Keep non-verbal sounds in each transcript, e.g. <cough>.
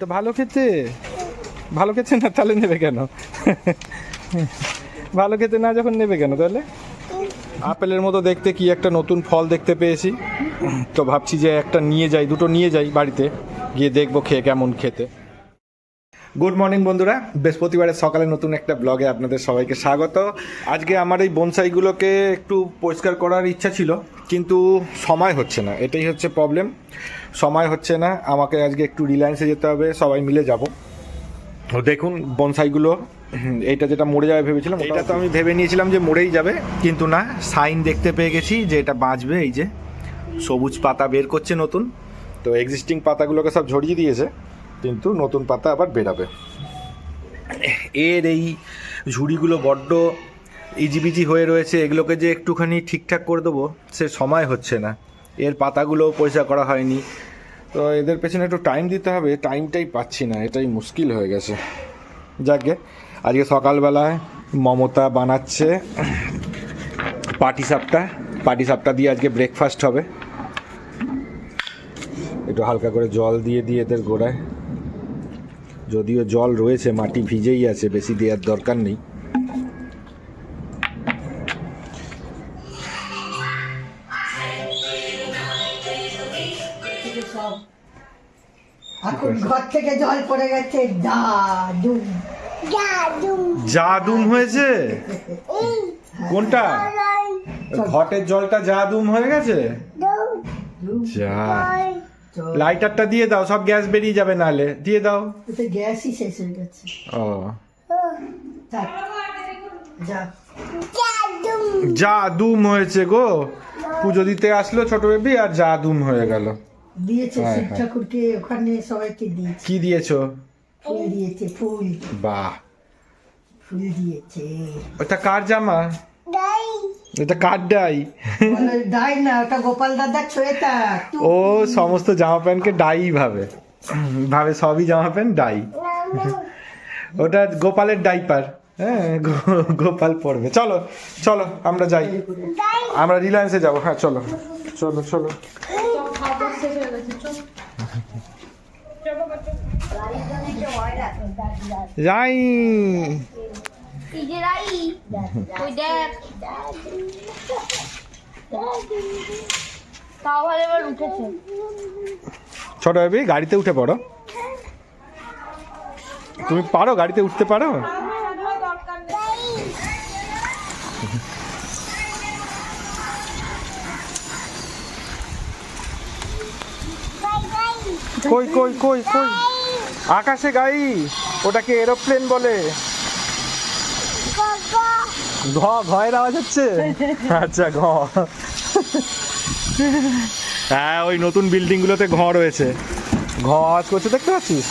ওটা ভালো খেতে। ভালো খেতে না, তাহলে নেবে কেন? ভালো খেতে না যখন নেবে কেন তাহলে? আপেলের মতো দেখতে কি একটা নতুন ফল দেখতে পেয়েছি। তো ভাবছি যে একটা নিয়ে যাই, দুটো নিয়ে যাই বাড়িতে। গিয়ে দেখব খেয়ে কেমন খেতে। গুড মর্নিং বন্ধুরা। বৃহস্পতিবারের সকালে নতুন একটা ব্লগে আপনাদের সবাইকে স্বাগত। আজকে আমার এই বনসাইগুলোকে একটু পরিষ্কার করার ইচ্ছা ছিল, কিন্তু সময় হচ্ছে না। এটাই হচ্ছে প্রবলেম সময় হচ্ছে না। আমাকে আজকে একটু রিলায়েন্সে যেতে হবে। সবাই মিলে যাব। দেখুন বনসাইগুলো এইটা যেটা মরে যাবে ভেবেছিলাম এটা তো আমি ভেবে নিয়েছিলাম যে মরেই যাবে, কিন্তু না সাইন দেখতে পেয়ে গেছি যে এটা বাঁচবে, এই যে সবুজ পাতা বের করছে নতুন। তো এক্সিস্টিং পাতাগুলোকে সব ঝরিয়ে দিয়েছে। কিন্তু নতুন পাতা আবার বেরাবে। এর এই ঝুড়িগুলো বড্ড ইজিবিজি হয়ে রয়েছে, এগুলোকে যে একটুখানি ঠিকঠাক করে দেবো, সে সময় হচ্ছে না। এর পাতাগুলো পয়সা করা হয়নি। তো এদের পেছনে একটু টাইম দিতে হবে টাইমটাই পাচ্ছি না, এটাই মুশকিল হয়ে গেছে। যাকে, আজকে সকালবেলায় মমতা বানাচ্ছে পাটি সাপটা পাটি সাপটা দিয়ে আজকে ব্রেকফাস্ট হবে। একটু হালকা করে জল দিয়ে দিয়ে এদের গোড়ায়। যদিও জল রয়েছে মাটি ভিজেই আছে বেশি দেওয়ার দরকার নেই। এখন ঘর থেকে জল পড়ে গেছে দাদু জাদুম হয়েছে? কোনটা? ঘটের জলটা জাদুম হয়ে গেছে? যা। লাইটারটা দিয়ে দাও সব গ্যাস বেরিয়ে যাবে নালে। দিয়ে দাও। ওতে গ্যাসই শেষ হয়ে গেছে। ও। যা। জাদুম হয়েছে গো। পুজো দিতে আসলো ছোট বেবি আর জাদুম হয়ে গেল। দিয়েছে শিব। ঠাকুরকে ওখানে সবাইকে দিয়েছে। কি দিয়েছ? ফুল দিয়েছে ফুল। বাহ। ফুল দিয়েছে। ওটা কার জামা? এটা কার ডাই? দাই না ওটা গোপাল দাদার ছোয়েটা। ও সমস্ত জামা প্যান্টকে ডাই ভাবে। ভাবে সবই জামা প্যান্ট ডাই। ওটা গোপালের ডাইপার। হ্যাঁ গোপাল পড়বে। চলো চলো আমরা যাই। আমরা রিলায়েন্সে যাব। হ্যাঁ চলো চলো চলো। যাই। নিজেরাই ওই দেখ তাও ভালো এবার উঠেছে। ছোট বেবি গাড়িতে উঠে পড়ো। তুমি পারো গাড়িতে উঠতে পারো? কই কই কই কই? আকাশে গাড়ি ওটাকে এরোপ্লেন বলে। ঘ ঘয়ের আওয়াজ হচ্ছে? আচ্ছা ঘ। হ্যাঁ ওই নতুন বিল্ডিং গুলোতে ঘ রয়েছে। ঘ আওয়াজ করছে দেখতে পাচ্ছিস?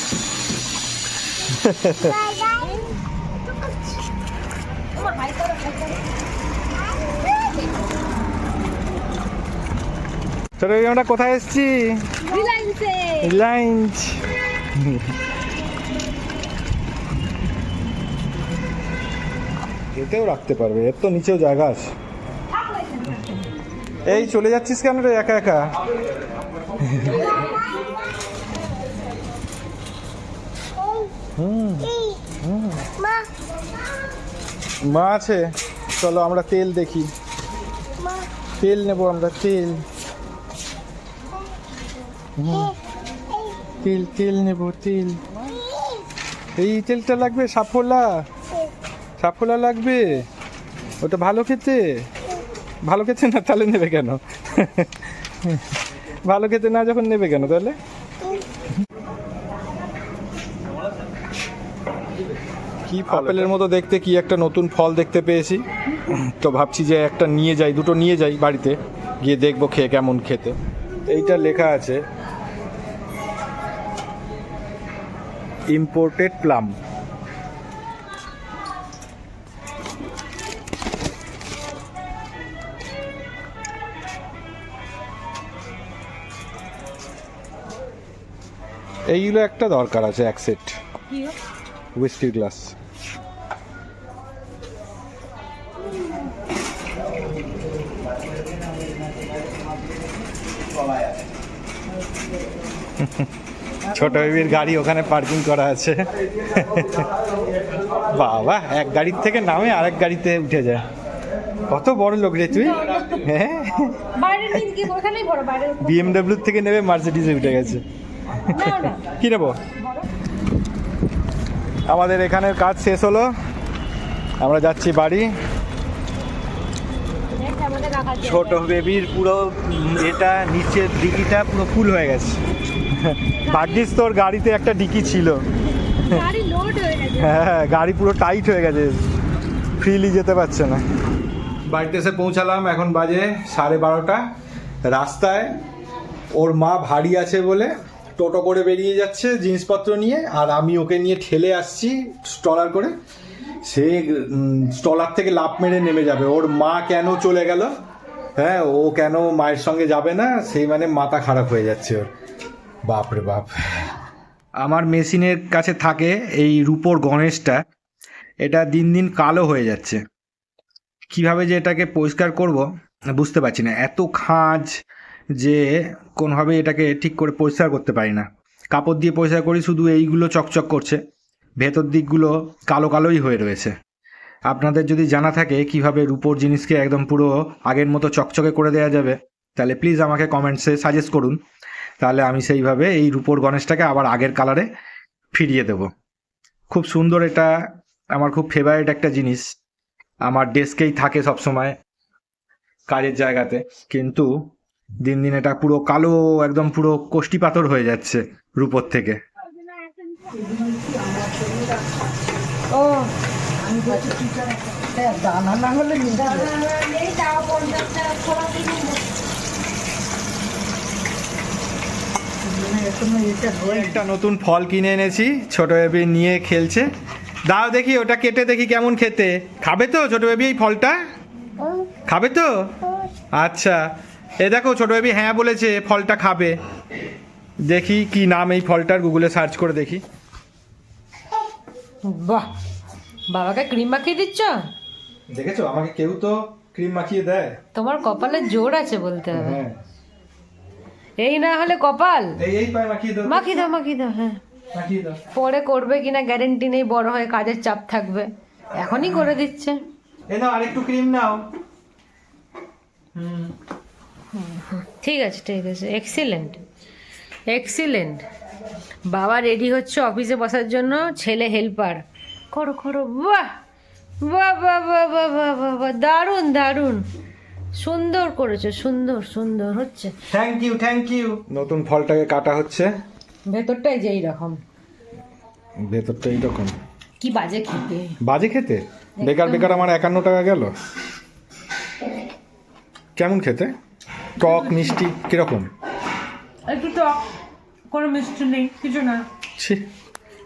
বেবি, আমরা কোথায় এসেছি? রিলায়েন্সে এতেও রাখতে পারবে, এর তো নিচেও জায়গা আছে। এই চলে যাচ্ছিস কেন রে একা একা? মা আছে, চলো আমরা তেল দেখি। তেল নেব আমরা, তেল। তেল তেল নেব, তেল। এই তেলটা লাগবে সাফোলা সাফোলা লাগবে? ওটা ভালো খেতে? ভালো খেতে না তাহলে নেবে কেন? ভালো খেতে না যখন নেবে কেন তাহলে? কি আপেলের মতো দেখতে কি একটা নতুন ফল দেখতে পেয়েছি। তো ভাবছি যে একটা নিয়ে যাই দুটো নিয়ে যাই বাড়িতে। গিয়ে দেখব খেয়ে কেমন খেতে। এইটা লেখা আছে। Imported plum. এইগুলো একটা দরকার আছে এক সেট। হুইস্কি গ্লাস ছোট বেবির গাড়ি ওখানে পার্কিং করা আছে। বাবা এক গাড়ির থেকে নামে আরেক গাড়িতে উঠে যায়। কত বড় লোক রে তুই? হ্যাঁ? বিএমডব্লিউ থেকে নেবে মার্সিডিজে উঠে গেছে। কি নেব? আমাদের এখানের কাজ শেষ হলো। আমরা যাচ্ছি বাড়ি। ছোট বেবির পুরো এটা নিচের ডিকিটা পুরো ফুল হয়ে গেছে। ভাগ্যিস তোর গাড়িতে একটা ডিকি ছিল। হ্যাঁ গাড়ি পুরো টাইট হয়ে গেছে। ফ্রিলি যেতে পারছে না। বাড়িতে এসে পৌঁছালাম এখন বাজে সাড়ে বারোটা। রাস্তায় ওর মা ভারী আছে বলে টোটো করে বেরিয়ে যাচ্ছে জিনিসপত্র নিয়ে, আর আমি ওকে নিয়ে ঠেলে আসছি স্টলার করে। সে স্টলার থেকে লাফ মেরে নেমে যাবে। ওর মা কেন চলে গেল? হ্যাঁ ও কেন মায়ের সঙ্গে যাবে না? সেই মানে মাথা খারাপ হয়ে যাচ্ছে ওর। বাপরে বাপ। আমার মেশিনের কাছে থাকে এই রূপোর গণেশটা। এটা দিন দিন কালো হয়ে যাচ্ছে। কীভাবে যে এটাকে পরিষ্কার করব বুঝতে পারছি না। এত খাঁজ যে কোনোভাবে এটাকে ঠিক করে পরিষ্কার করতে পারি না। কাপড় দিয়ে পরিষ্কার করি, শুধু এইগুলো চকচক করছে। ভেতর দিকগুলো কালো কালোই হয়ে রয়েছে। আপনাদের যদি জানা থাকে কীভাবে রূপোর জিনিসকে একদম পুরো আগের মতো চকচকে করে দেওয়া যাবে, তাহলে প্লিজ আমাকে কমেন্টসে সাজেস্ট করুন। তাহলে আমি সেইভাবে এই রূপোর গণেশটাকে আবার আগের কালারে ফিরিয়ে দেব। খুব সুন্দর এটা, আমার খুব ফেভারিট একটা জিনিস। আমার ডেস্কেই থাকে সবসময়, কাজের জায়গাতে। কিন্তু দিন দিন এটা পুরো কালো একদম পুরো কোষ্টি পাথর হয়ে যাচ্ছে রূপোর থেকে। মানে একটা নতুন ফল কিনে এনেছি ছোট বেবি নিয়ে খেলছে। দাও দেখি ওটা কেটে দেখি কেমন খেতে। খাবে তো ছোট বেবি এই ফলটা? খাবে তো? আচ্ছা। এ দেখো ছোট বেবি হ্যাঁ বলেছে ফলটা খাবে। দেখি কি নাম এই ফলটার গুগলে সার্চ করে দেখি। বাহ বাবাকে ক্রিম মাখিয়ে দিচ্ছ? দেখেছ? আমাকে কেউ তো ক্রিম মাখিয়ে দেয়। তোমার কপালে জোর আছে বলতে হবে। হ্যাঁ। এই না হলে কপাল। এই এই পায়ে মাখিয়ে দাও। মাখিয়ে দাও মাখিয়ে দাও হ্যাঁ। মাখিয়ে দাও। পরে করবে কিনা গ্যারেন্টি নেই বড় হয়ে কাজের চাপ থাকবে। এখনই করে দিচ্ছে। এ নাও আরেকটু ক্রিম নাও। হুম। ঠিক আছে ঠিক আছে। এক্সিলেন্ট এক্সিলেন্ট বাবা রেডি হচ্ছে অফিসে বসার জন্য ছেলে হেল্পার করো করো। বাহ! বাহ বাহ বাহ বাহ বাহ বাহ বাহ। দারুণ দারুণ। সুন্দর করেছ সুন্দর সুন্দর হচ্ছে। থ্যাংক ইউ থ্যাংক ইউ নতুন ফলটাকে কাটা হচ্ছে। ভেতরটাই যেই রকম ভেতরটা এইরকম। কি বাজে খেতে। বাজে খেতে? বেকার বেকার আমার একান্ন টাকা গেল। কেমন খেতে? টক মিষ্টি কীরকম? একটু টক কোনো মিষ্টি নেই কিছু না। ছি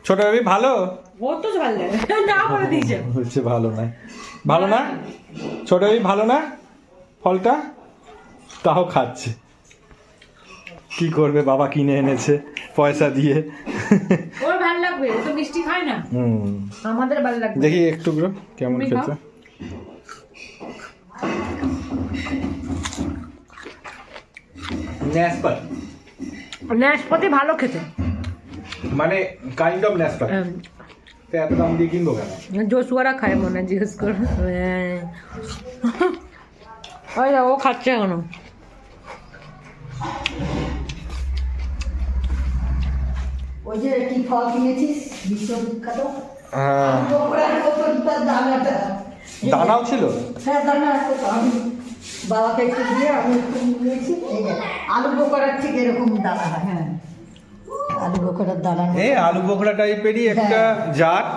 ছোট বেবি ভালো? ও তো ভালো। লাগে না করে দিয়েছে। বলছে ভালো না। ভালো না? ছোট বেবি ভালো না? ফলটা? তাও খাচ্ছে। কি করবে বাবা কিনে এনেছে পয়সা দিয়ে? ওর ভালো লাগবে তো মিষ্টি খায় না। হুম। আমাদের ভালো লাগবে। দেখি একটু কেমন খেতে। খাও। ন্যাসপাত নাশপাতি ভালো খেতে। মানে কাইন্ড অফ ন্যাসপাত। তো এত দাম দিয়ে কিনবো কেন? জোসুয়ারা খায় মনে জিজ্ঞেস করো। হ্যাঁ। ওই ও খাচ্ছে এখনও। ওই যে কি ফল কিনেছিস? বিশ্ববিখ্যাত হ্যাঁ। দানাও ছিল? হ্যাঁ দানা আছে তো। আমি বাবাকে একটু দিয়ে আমি একটু নিয়েছি। এই আলু বোকরার ঠিক এরকম দানা হয়। হ্যাঁ আলু বোকরার দানা এ আলু বোখরা টাইপেরই একটা জাত।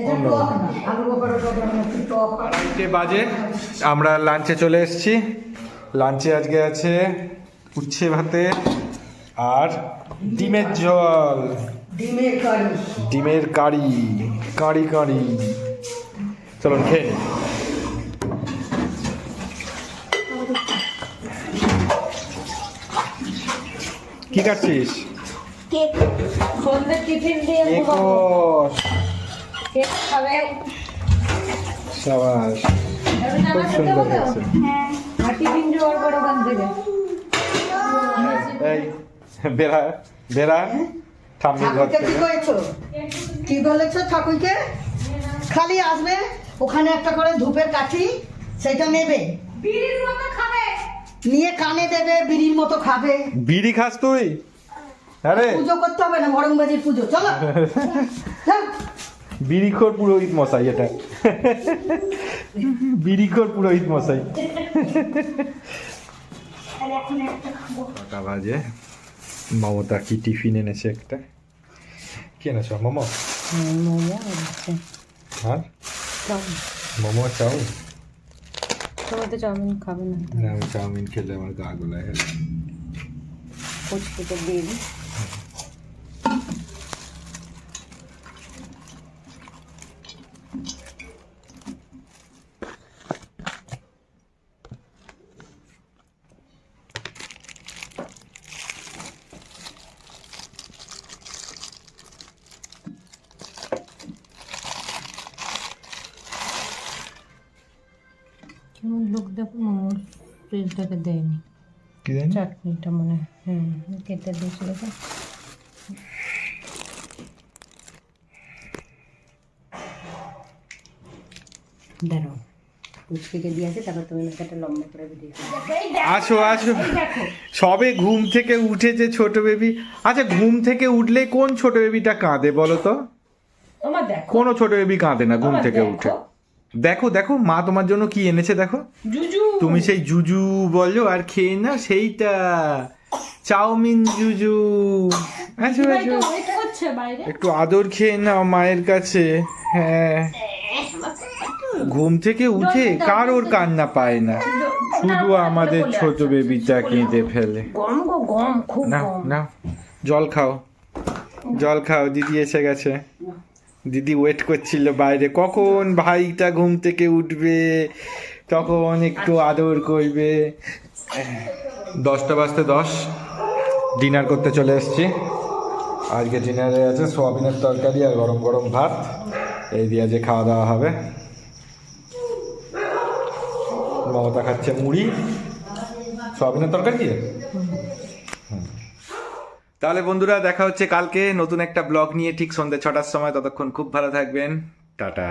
এটা টক না আলু বোকরার দানা একটু টক। হয়। তিনটে বাজে। আমরা লাঞ্চে চলে এসেছি। লাঞ্চে আজকে আছে উচ্ছে ভাতে আর ডিমের জল ডিমের কারি। ডিমের কারি কারি কারি। চলুন খেয়ে কি কাটছিস? কেক। সন্ধ্যে টিফিন দিয়ে কেক খাবে। সাবাস। খুব সুন্দর হয়েছে। আর টিফিন জোগাড় করো ওখান থেকে। এই বেড়া বেড়া ঠাম্মির ঘর কি বলেছ ঠাকুরকে? খালি আসবে ওখানে একটা করে ধূপের কাঠি সেটা নেবে। বিড়ির মতো খাবে। নিয়ে কানে দেবে বিড়ির মতো খাবে। বিড়ি খাস তুই? আরে পুজো করতে হবে না মরমবাজির পুজো। চলো। <laughs> বিড়িখোর পুরোহিত মশাই এটা। বিড়িখোর পুরোহিত মশাই। কটা বাজে? মমতা কি টিফিন এনেছে একটা? কি এনেছ? মোমো? মোমো আর মোমো চাউমিন? তোমার তো চাউমিন খাবে না। আমি চাউমিন খেলে আমার গা গোলায় গেল ফুচকুটা দিয়ে দিই। কেমন লোক দেখো মোমোর তেলটাকে দেয়নি। কি চাটনিটা মনে হয় কেটে দিয়েছিল তো। দাঁড়াও পুচকিকে দিয়ে তারপর তুমি একটা লম্বা করে ভিডিও আসো আসো। সবে ঘুম থেকে উঠেছে ছোট বেবি। আচ্ছা ঘুম থেকে উঠলে কোন ছোট বেবিটা কাঁদে বলো তো? কোনো ছোট বেবি কাঁদে না ঘুম থেকে উঠে। দেখো দেখো মা তোমার জন্য কি এনেছে দেখো। জুজু। তুমি সেই জুজু বলো আর খেয়ে না সেইটা। চাউমিন জুজু। একটু আদর খেয়ে নাও মায়ের কাছে। হ্যাঁ। ঘুম থেকে উঠে কারোর কান্না পায় না। শুধু আমাদের ছোট বেবিটা কেঁদে ফেলে। না না জল খাও। জল খাও দিদি এসে গেছে। দিদি ওয়েট করছিল বাইরে। কখন ভাইটা ঘুম থেকে উঠবে? তখন একটু আদর করবে? দশটা বাজতে দশ। ডিনার করতে চলে এসেছি। আজকে ডিনারে আছে সোয়াবিনের তরকারি আর গরম গরম ভাত। এই দিয়ে যে খাওয়া দাওয়া হবে। মমতা খাচ্ছে মুড়ি। সোয়াবিনের তরকারি? দিয়ে তাহলে বন্ধুরা, দেখা হচ্ছে কালকে নতুন একটা ব্লগ নিয়ে ঠিক সন্ধ্যে ছটার সময়। ততক্ষণ খুব ভালো থাকবেন। টাটা।